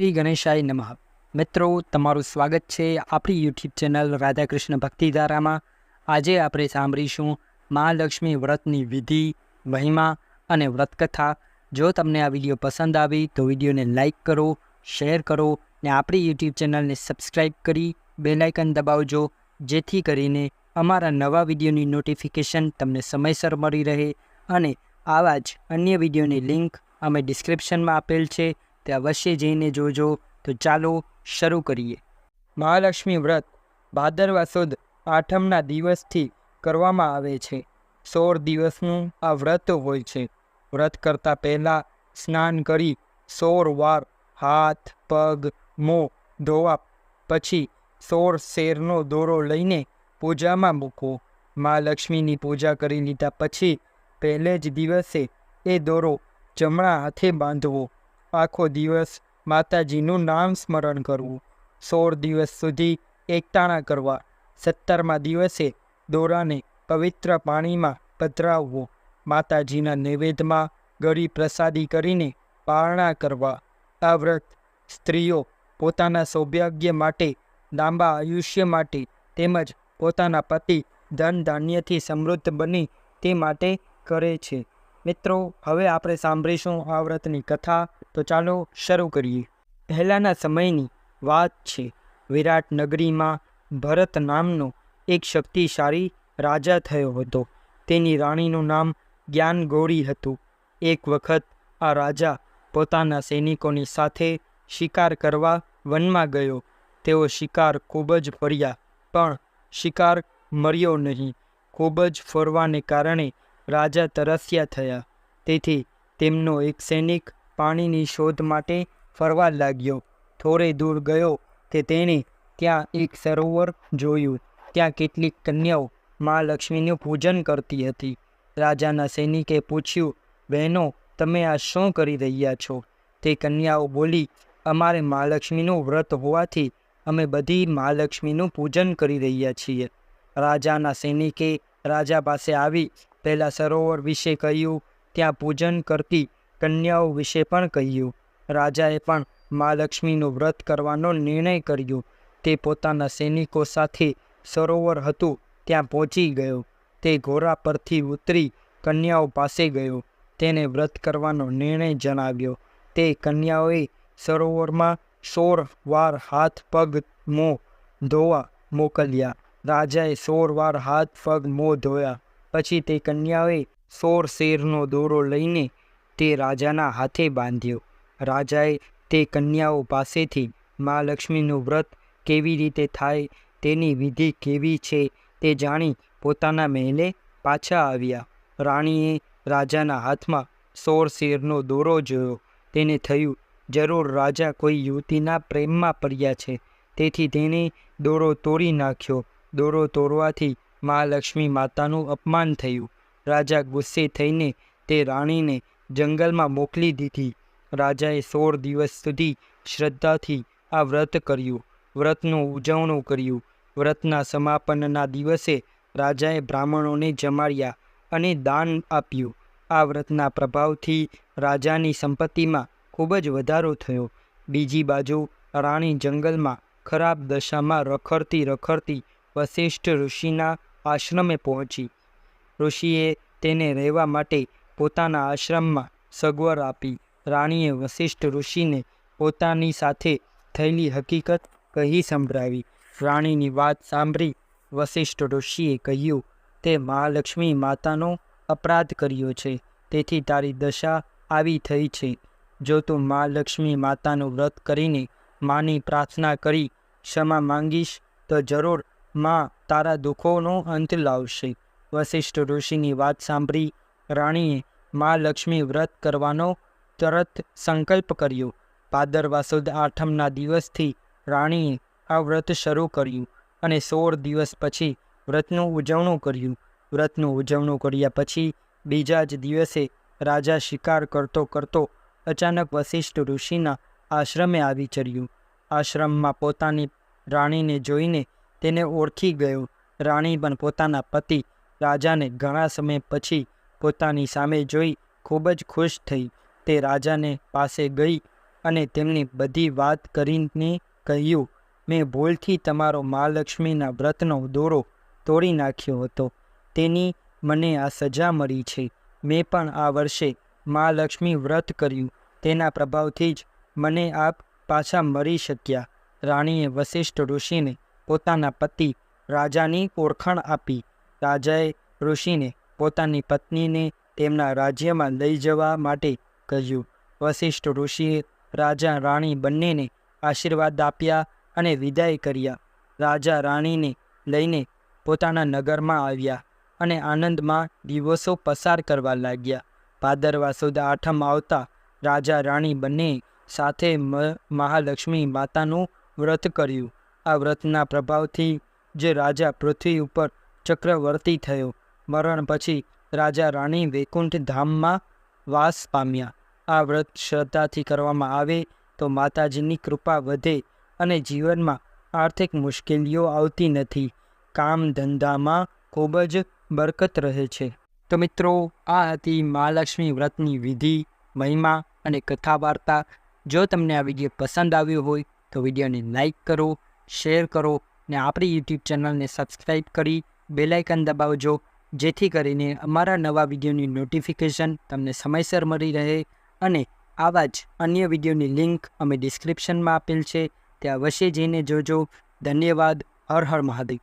શ્રી ગણેશાય નમઃ. મિત્રો, તમારું સ્વાગત છે આપણી યુટ્યુબ ચેનલ રાધાકૃષ્ણ ભક્તિધારામાં. આજે આપણે સાંભળીશું મહાલક્ષ્મી વ્રતની વિધિ, મહિમા અને વ્રતકથા. જો તમને આ વીડિયો પસંદ આવી તો વિડીયોને લાઇક કરો, શેર કરો ને આપણી યુટ્યુબ ચેનલને સબસ્ક્રાઈબ કરી બેલાઇકન દબાવજો, જેથી કરીને અમારા નવા વિડીયોની નોટિફિકેશન તમને સમયસર મળી રહે. અને આવા જ અન્ય વિડીયોની લિંક અમે ડિસ્ક્રિપ્શનમાં આપેલ છે. તે અવશ્ય જઈને જોજો, તો ચાલો શરૂ કરીએ. મહાલક્ષ્મી વ્રત ભાદરવા સુદ આઠમના દિવસથી કરવામાં આવે છે. સોળ દિવસનું આ વ્રત હોય છે. વ્રત કરતાં પહેલાં સ્નાન કરી સોળ વાર હાથ, પગ, મોં, ધોવા પછી સોળ શેરનો દોરો લઈને પૂજામાં મૂકવો મહાલક્ષ્મીની પૂજા કરી લીધા પછી પહેલે જ દિવસે એ દોરો જમણા હાથે બાંધવો. આખો દિવસ માતાજીનું નામ સ્મરણ કરવું. સોળ દિવસ સુધી એકટાણા કરવા. સત્તરમા દિવસે દોરાને પવિત્ર પાણીમાં પધરાવવો. માતાજીના નૈવેદ્યમાં ગળી પ્રસાદી કરીને પારણા કરવા. આ વ્રત સ્ત્રીઓ પોતાના સૌભાગ્ય માટે, લાંબા આયુષ્ય માટે તેમજ પોતાના પતિ ધન ધાન્યથી સમૃદ્ધ બની તે માટે કરે છે. મિત્રો, હવે આપણે સાંભળીશું આ વ્રતની કથા તો ચાલો શરૂ કરીએ. પહેલાંના સમયની વાત છે. વિરાટ નગરીમાં ભરત નામનો એક શક્તિશાળી રાજા થયો હતો. તેની રાણીનું નામ જ્ઞાન ગોળી હતું. એક વખત આ રાજા પોતાના સૈનિકોની સાથે શિકાર કરવા વનમાં ગયો. તેઓ શિકાર ખૂબ જ ફર્યા, પણ શિકાર મર્યો નહીં. ખૂબ જ ફરવાને કારણે રાજા તરસ્યા થયા. તેથી તેમનો એક સૈનિક પાણીની શોધ માટે ફરવા લાગ્યો. થોડે દૂર ગયો તે તેણે ત્યાં એક સરોવર જોયું. ત્યાં કેટલીક કન્યાઓ મા લક્ષ્મીનું પૂજન કરતી હતી. રાજાના સૈનિકે પૂછ્યું, બહેનો, તમે આ શું કરી રહ્યા છો? તે કન્યાઓ બોલી, અમારે મહાલક્ષ્મીનું વ્રત હોવાથી અમે બધી મહાલક્ષ્મીનું પૂજન કરી રહ્યા છીએ. રાજાના સૈનિકે રાજા પાસે આવી, પહેલાં સરોવર વિશે કહ્યું, ત્યાં પૂજન કરતી કન્યાઓ વિશે પણ કહ્યું. રાજાએ પણ મહાલક્ષ્મીનું વ્રત કરવાનો નિર્ણય કર્યો. તે પોતાના સૈનિકો સાથે સરોવર હતું, ત્યાં પહોંચી ગયો. તે ઘોડા પરથી ઉતરી કન્યાઓ પાસે ગયો. તેને વ્રત કરવાનો નિર્ણય જણાવ્યો. તે કન્યાઓએ સરોવરમાં સોળ વાર હાથ, પગ, મોં ધોવા મોકલ્યા. રાજાએ સોળ વાર હાથ, પગ, મોં ધોયા. પછી તે કન્યાઓએ સોળ શેરનો દોરો લઈને તે રાજાના હાથે બાંધ્યો. રાજાએ તે કન્યાઓ પાસેથી મહાલક્ષ્મીનું વ્રત કેવી રીતે થાય, તેની વિધિ કેવી છે તે જાણી પોતાના મહેલે પાછા આવ્યા. રાણીએ રાજાના હાથમાં સોળ શેરનો દોરો જોયો. તેને થયું, જરૂર રાજા કોઈ યુવતીના પ્રેમમાં પડ્યા છે. તેથી તેણે દોરો તોડી નાખ્યો. દોરો તોડવાથી મહાલક્ષ્મી માતાનું અપમાન થયું. રાજા ગુસ્સે થઈને તે રાણીને જંગલમાં મોકલી દીધી. રાજાએ સોળ દિવસ સુધી શ્રદ્ધાથી આ વ્રત કર્યું. વ્રતનું ઉજવણું કર્યું. વ્રતના સમાપનના દિવસે રાજાએ બ્રાહ્મણોને જમાડ્યા અને દાન આપ્યું. આ વ્રતના પ્રભાવથી રાજાની સંપત્તિમાં ખૂબ જ વધારો થયો. બીજી બાજુ, રાણી જંગલમાં ખરાબ દશામાં રખડતી રખડતી વશિષ્ઠ ઋષિના આશ્રમે પહોંચી. ઋષિએ તેને રહેવા માટે પોતાના આશ્રમમાં સગવડ આપી. રાણીએ વશિષ્ઠ ઋષિને પોતાની સાથે થયેલી હકીકત કહી સંભળાવી. રાણીની વાત સાંભળી વશિષ્ઠ ઋષિએ કહ્યું, તે મહાલક્ષ્મી માતાનો અપરાધ કર્યો છે. તેથી તારી દશા આવી થઈ છે. જો તું મહાલક્ષ્મી માતાનું વ્રત કરીને માની પ્રાર્થના કરી ક્ષમા માંગીશ, તો જરૂરમાં તારા દુઃખોનો અંત લાવશે. વશિષ્ઠ ઋષિની વાત સાંભળી રાણીએ મહાલક્ષ્મી વ્રત કરવાનો તરત સંકલ્પ કર્યો. ભાદરવા સુદ આઠમના દિવસથી રાણીએ આ વ્રત શરૂ કર્યું અને સોળ દિવસ પછી વ્રતનું ઉજવણું કર્યું. વ્રતનું ઉજવણું કર્યા પછી બીજા જ દિવસે રાજા શિકાર કરતો કરતો અચાનક વશિષ્ઠ ઋષિના આશ્રમે આવી ચડ્યું. આશ્રમમાં પોતાની રાણીને જોઈને તેને ઓળખી ગયો. રાણી પણ પોતાના પતિ રાજાને ઘણા સમય પછી પોતાની સામે જોઈ ખૂબ જ ખુશ થઈ. તે રાજાને પાસે ગઈ અને તેમની બધી વાત કરીને કહ્યું, મેં ભૂલથી તમારો મહાલક્ષ્મીના વ્રતનો દોરો તોડી નાખ્યો હતો. તેની મને આ સજા મળી છે. મેં પણ આ વર્ષે મહાલક્ષ્મી વ્રત કર્યું. તેના પ્રભાવથી જ મને આપ પાછા મળી શક્યા. રાણીએ વશિષ્ઠ ઋષિને પોતાના પતિ રાજાની ઓળખાણ આપી. રાજાએ ઋષિને પોતાની પત્નીને તેમના રાજ્યમાં લઈ જવા માટે કહ્યું. વશિષ્ઠ ઋષિએ રાજા રાણી બંનેને આશીર્વાદ આપ્યા અને વિદાય કર્યા. રાજા રાણીને લઈને પોતાના નગરમાં આવ્યા અને આનંદમાં દિવસો પસાર કરવા લાગ્યા. ભાદરવા સુદ આઠમ આવતા રાજા રાણી બંને સાથે મહાલક્ષ્મી માતાનું વ્રત કર્યું. આ વ્રતના પ્રભાવથી જે રાજા પૃથ્વી ઉપર ચક્રવર્તી થયો. મરણ પછી રાજા રાણી વૈકુંઠ ધામમાં વાસ પામ્યા. આ વ્રત શ્રદ્ધાથી કરવામાં આવે તો માતાજીની કૃપા વધે અને જીવનમાં આર્થિક મુશ્કેલીઓ આવતી નથી. કામ ધંધામાં ખૂબ જ બરકત રહે છે. તો મિત્રો, આ હતી મહાલક્ષ્મી વ્રતની વિધિ, મહિમા અને કથા વાર્તા જો તમને આ વીડિયો પસંદ આવ્યો હોય તો વિડીયોને લાઈક કરો, શેર કરો ને આપણી યુટ્યુબ ચેનલને સબસ્ક્રાઈબ કરી બેલાઇકન દબાવજો. જેથી કરીને અમારા નવા વિડીયોની નોટિફિકેશન તમને સમયસર મળી રહે અને આવા જ અન્ય વિડીયોની લિંક અમે ડિસ્ક્રિપ્શનમાં આપેલ છે. ત્યાં અવશ્ય જઈને જોજો. ધન્યવાદ. હર હર મહાદેવ.